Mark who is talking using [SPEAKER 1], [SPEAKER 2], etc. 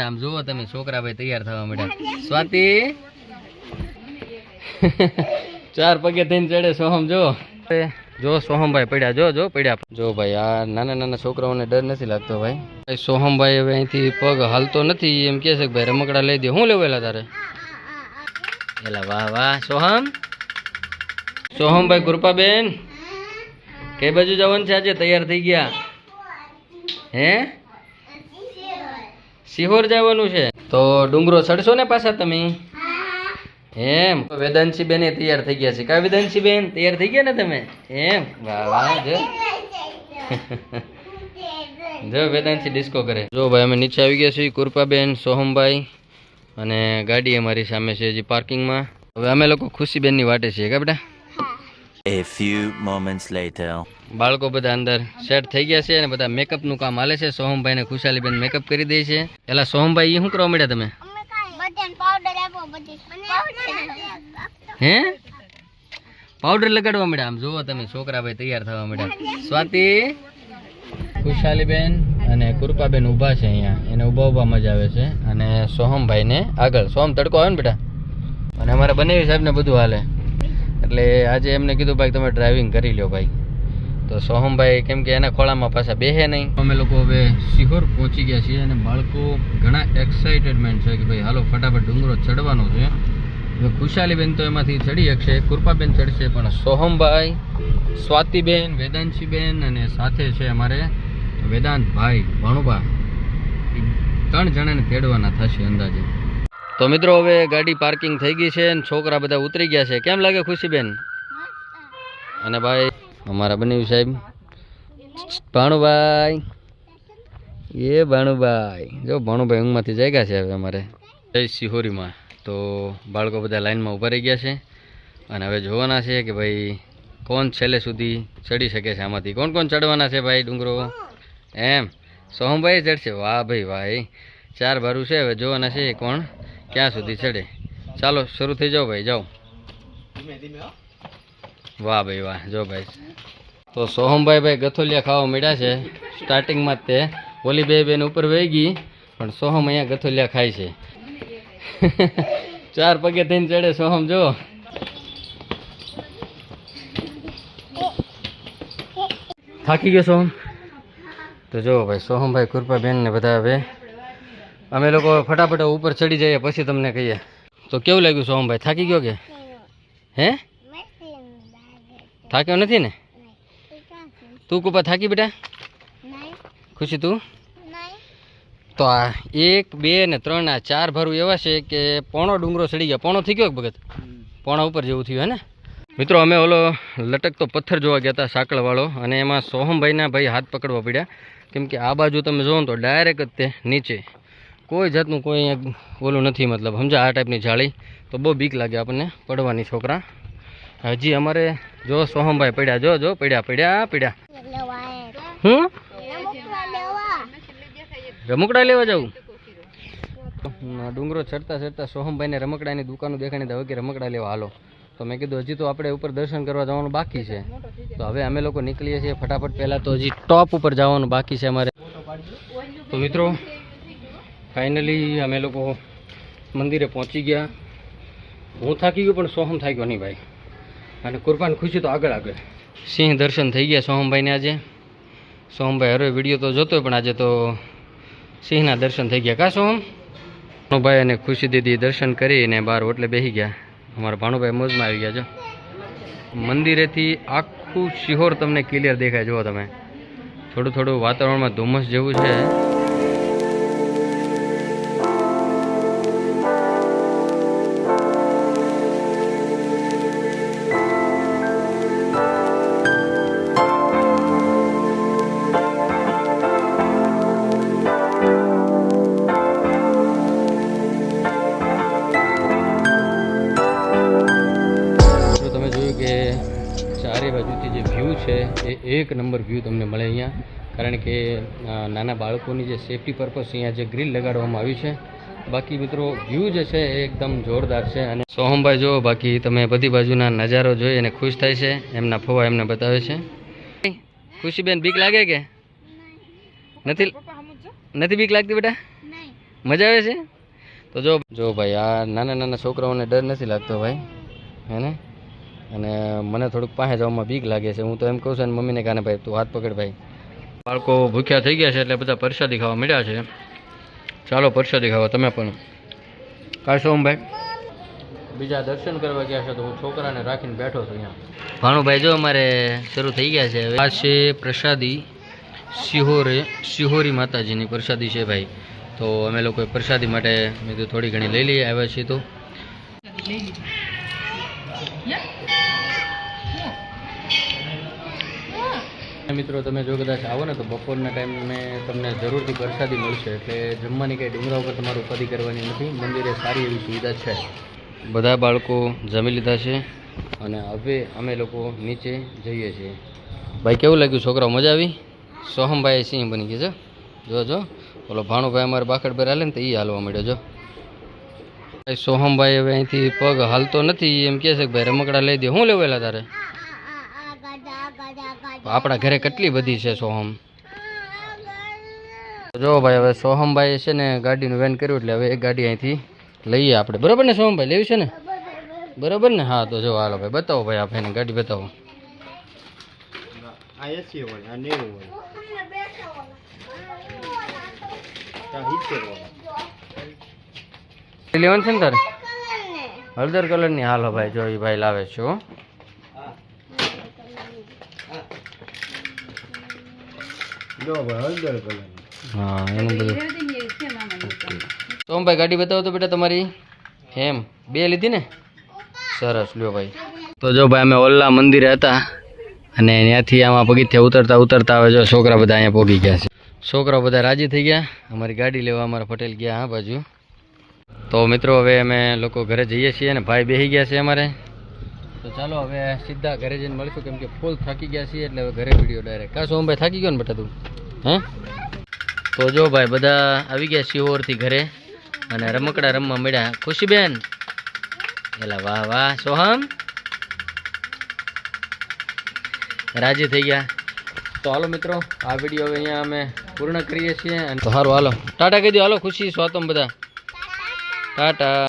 [SPEAKER 1] મળ્યા. આમ જુઓ તમે છોકરા ભાઈ તૈયાર થવા મળ્યા. સ્વાતિ? ચાર પગે થઈને ચડે સોહમ જો જો સોહમભાઈ પડ્યા. જો જો પડ્યા. જો ભાઈ આ નાના નાના છોકરાઓને ડર નથી લાગતો ભાઈ. ભાઈ સોહમભાઈ હવે અહીંથી પગ હાલતો નથી. એમ કહે છે કે ભાઈ રમકડા લઈ દે. હું લેવેલા તારે? એલા વાહ વાહ. સોહમ? સોહમભાઈ કૃપાબેન? કઈ બાજુ જવાનું છે આજે? તૈયાર થઈ ગયા? હે? સિહોર જવાનું છે. તો ડુંગરો ચડશો ને પાછા તમે? એમ. વેદાંશી બેન તૈયાર થઈ ગયા છે. કા વેદાંશી બેન તૈયાર થઈ ગયા ને તમે? એમ. જો. વેદાંશી ડિસ્કો કરે. જો ભાઈ અમે નીચે આવી ગયા છીએ કૃપાબેન સોહમભાઈ અને ગાડી અમારી સામે છે હજી પાર્કિંગમાં હવે અમે લોકો ખુશીબેનની વાટે છીએ કા બેટા?
[SPEAKER 2] A few moments later.
[SPEAKER 1] બાળકો બધા અંદર સેટ થઈ ગયા છે અને બધા મેકઅપનું કામ હાલે છે. સોહમભાઈ ને ખુશાલીબેન મેકઅપ કરી દે છે. એલા સોહમભાઈ શું કરવા મળ્યા તમે?
[SPEAKER 3] બધાને પાવડર આપો બધી.
[SPEAKER 1] હે? પાવડર લગાડવા મળ્યા આમ જુઓ તમે છોકરા ભાઈ તૈયાર થવા મળ્યા સ્વાતિ? ખુશાલીબેન અને કૃપાબેન ઊભા છે અહીંયા. એને ઊભા ઊભા મજા આવે છે. અને સોહમભાઈને આગળ. સોહમ તડકો આવે ને બેટા? અને અમારા બંને સાહેબને બધું હાલે. એટલે આજે એમને કીધું, ભાઈ, તમે ડ્રાઇવિંગ કરી લ્યો ભાઈ. તો સોહમભાઈ કેમ કે એના ખોળામાં પાછા બેહે નહીં. અમે લોકો હવે સિહોર પહોંચી ગયા છીએ અને બાળકો ઘણા એક્સાઇટેડમેન્ટ છે કે ભાઈ, હાલો, ફટાફટ ડુંગરો ચડવાનો છે. હવે ખુશાલીબેન તો એમાંથી ચડી શકશે, કૃપાબેન ચડશે, પણ સોહમભાઈ, સ્વાતિબેન, વેદાંશીબેન અને સાથે છે અમારે વેદાંતભાઈ, ભણુભા. ત્રણ જણાને તેડવાના થશે અંદાજે. તો મિત્રો હવે ગાડી પાર્કિંગ થઈ ગઈ છે અને છોકરા બધા ઉતરી ગયા છે. કેમ લાગે ખુશીબેન? અને ભાઈ અમારા બન્યું સાહેબ. ભાણુભાઈ. એ ભાણુભાઈ. જો ભાણુભાઈ ઊંઘમાંથી જાગ્યા છે હવે અમારે. જય સિહોરીમાં તો બાળકો બધા લાઈનમાં ઊભા રહી ગયા છે. અને હવે જોવાના છે કે ભાઈ કોણ છેલ્લે સુધી ચડી શકે છે આમાંથી? કોણ કોણ ચડવાના છે ભાઈ ડુંગરો? એમ. સોહમભાઈ ચડશે. વાહ ભાઈ ભાઈ. ચાર ભારું છે. હવે જોવાના છે કોણ? ક્યાં સુધી ચડે? ચાલો શરૂ થઈ જાઓ ભાઈ જાઓ. વાહ ભાઈ વાહ જો ભાઈ. તો સોહમભાઈ ભાઈ ગથોલિયા ખાવા મળ્યા છે. સ્ટાર્ટિંગમાં તે. ઓલી બે બેન ઉપર વહી ગઈ પણ સોહમ અહીંયા ગથોલિયા ખાય છે. ચાર પગે થઈને ચડે સોહમ જો. થાકી ગયો સોહમ? તો જો ભાઈ સોહમભાઈ કૃપાબેન ને બધા હવે અમે લોકો ફટાફટ ઉપર ચડી જઈએ, પછી તમને કહીએ. તો કેવું લાગ્યું સોહમભાઈ? થાકી ગયો કે? હે? થાક્યો નથી ને? તું કુપા થાકી બેટા? ખુશી તું? તો આ એક, બે ને ત્રણ, આ ચાર ભારું એવા છે કે પોણો ડુંગરો ચડી ગયા. પોણો થઈ ગયો કે ભગત? પોણા ઉપર જેવું થયું, હે ને? મિત્રો, અમે ઓલો લટકતો પથ્થર જોવા ગયા હતા, સાંકળવાળો, અને એમાં સોહમભાઈના ભાઈ હાથ પકડવા પડ્યા. કેમ કે આ બાજુ તમે જોવો તો ડાયરેક્ટ જ તે નીચે કોઈ જાતનું કોઈ અહીંયા ઓલું નથી, મતલબ સમજા, આ ટાઈપની જાળી. તો બહુ બીક લાગે આપણને પડવાની છોકરા. હજી અમારે જો સોહમભાઈ પડ્યા, જો જો, પડ્યા પડ્યા પડ્યા. હું રમકડા લેવા જાઉં? ડુંગરો ચડતા ચડતા સોહમભાઈને રમકડાની દુકાનો દેખાણી હવે કે રમકડા લેવા હાલો. તો મેં કીધું, હજી તો આપણે ઉપર દર્શન કરવા જવાનું બાકી છે. તો હવે અમે લોકો નીકળીએ છીએ ફટાફટ પહેલાં તો હજી ટોપ ઉપર જવાનું બાકી છે અમારે. તો મિત્રો ફાઇનલી અમે લોકો મંદિરે પહોંચી ગયા. હું થાકી ગયો, પણ સોહમ થાક્યો નહીં ભાઈ. અને કુરબાન ખુશી તો આગળ આગળ. સિંહ દર્શન થઈ ગયા સોહમભાઈને આજે. સોહમભાઈ હરો વીડિયો તો જોતો પણ આજે તો સિંહના દર્શન થઈ ગયા. કા સોહમ? ભાઈ અને ખુશી દીદી દર્શન કરીને બહાર ઓટલે બેસી ગયા. અમારા ભાણુભાઈ મોજમાં આવી ગયા છો મંદિરેથી આખું શિહોર તમને ક્લિયર દેખાય, જુઓ તમે. થોડું થોડું વાતાવરણમાં ધુમ્મસ જેવું છે. એક નંબર વ્યૂ તમને મળે અહીંયા. કારણ કે નાના બાળકોની જે સેફટી પર્પઝ અહીંયા જે ગ્રીલ લગાડવામાં આવ્યું છે. બાકી મિત્રો વ્યૂ જે છે એ એકદમ જોરદાર છે અને સોહમભાઈ જો બાકી તમે બધી બાજુના નજારો જોઈ અને ખુશ થાય છે. એમના ફોવા એમને બતાવે છે. ખુશીબેન બીક લાગે કે? નથી નથી બીક લાગતી બેટા? મજા આવે છે? તો જો જો ભાઈ આ નાના નાના છોકરાઓને ડર નથી લાગતો ભાઈ. હેને અને મને થોડુંક પાસે જવામાં બીક લાગે છે. હું તો એમ કહું છું ને મમ્મીને કાને ભાઈ, તું હાથ પકડ ભાઈ. બાળકો ભૂખ્યા થઈ ગયા છે એટલે બધા પ્રસાદી ખાવા મળ્યા છે. ચાલો પ્રસાદી ખાવા, તમે પણ. કાશો ભાઈ? બીજા દર્શન કરવા ગયા છે તો હું છોકરાને રાખીને બેઠો છું અહીંયા. ભાણુભાઈ જો અમારે શરૂ થઈ ગયા છે. આ છે પ્રસાદી સિહોરે શિહોરી માતાજીની પ્રસાદી છે ભાઈ. તો અમે લોકોએ પ્રસાદી માટે મેં થોડી ઘણી લઈ લઈએ, આવ્યા છીએ તો. મિત્રો, તમે જો કદાચ આવો ને, તો બપોરના ટાઈમે તમને જરૂરથી પ્રસાદી મળશે. એટલે જમવાની કંઈ ડુંગરા ઉપર તમારે ઉપાધિ કરવાની નથી. મંદિરે સારી એવી સુવિધા છે. બધા બાળકો જમી લીધા છે અને હવે અમે લોકો નીચે જઈએ છીએ. ભાઈ, કેવું લાગ્યું? છોકરાઓ મજા આવી? સોહમભાઈ સિંહ બની ગયા છે. જો જો. ઓલો ભાણુભાઈ અમારે બાખડ પર હાલે ને, તો એ હાલવા મળ્યો જો. ભાઈ, સોહમભાઈ હવે અહીંથી પગ હાલતો નથી. એમ કહે છે કે, ભાઈ, રમકડા લઈ દે. હું લેવેલા તારે? આપણા ઘરે કેટલી બધી છે સોહમ? જો ભાઈ હવે સોહમભાઈ છે ને ગાડીનું વેન કર્યું એટલે હવે એક ગાડી અહીંથી લઈએ આપણે. બરોબર ને સોહમભાઈ લેવી છે ને? બરોબર ને? હા તો જો હાલો ભાઈ બતાવો ભાઈ આપણે એને ગાડી બતાવો.
[SPEAKER 4] આ એસી હોય આ નેવું હોય આ સિત્તેર હોય
[SPEAKER 1] લેવાનું છે ને તારે? હળદર કલરની હાલો ભાઈ જો એ ભાઈ લાવે છે
[SPEAKER 4] જો ભાઈ હળદર કલર
[SPEAKER 1] હા એનું બધું. સોમભાઈ ગાડી બતાવો તો બેટા તમારી. એમ બે લીધી ને? સરસ લ્યો ભાઈ. તો જો ભાઈ અમે ઓલ્લા મંદિરે હતા અને ત્યાંથી આમાં પગથિયા ઉતરતા ઉતરતા આવે જો છોકરા બધા અહીંયા પહોંચી ગયા છે. છોકરા બધા રાજી થઈ ગયા. અમારી ગાડી લેવા અમારા પટેલ ગયા હા બાજુ. તો મિત્રો હવે અમે લોકો ઘરે જઈએ છીએ અને ભાઈ બેસી ગયા છે અમારે. તો ચાલો હવે સીધા ઘરે જઈને મળીશું કેમ કે ફૂલ થાકી ગયા છીએ એટલે હવે ઘરે વીડિયો ડાયરેક્ટ કા સોમભાઈ થાકી ગયો ને બેટા તું? હે? તો જો ભાઈ, બધા આવી ગયા શિહોરથી ઘરે અને રમકડા રમવા મળ્યા. ખુશીબેન એલા વાહ વાહ. સોહમ? રાજી થઈ ગયા. તો હાલો મિત્રો, આ વીડિયો હવે અહીંયા અમે પૂર્ણ કરીએ છીએ. અને સારું હાલો. ટાટા કહી દો હાલો, ખુશી સ્વાતમ બધા. ટાટા.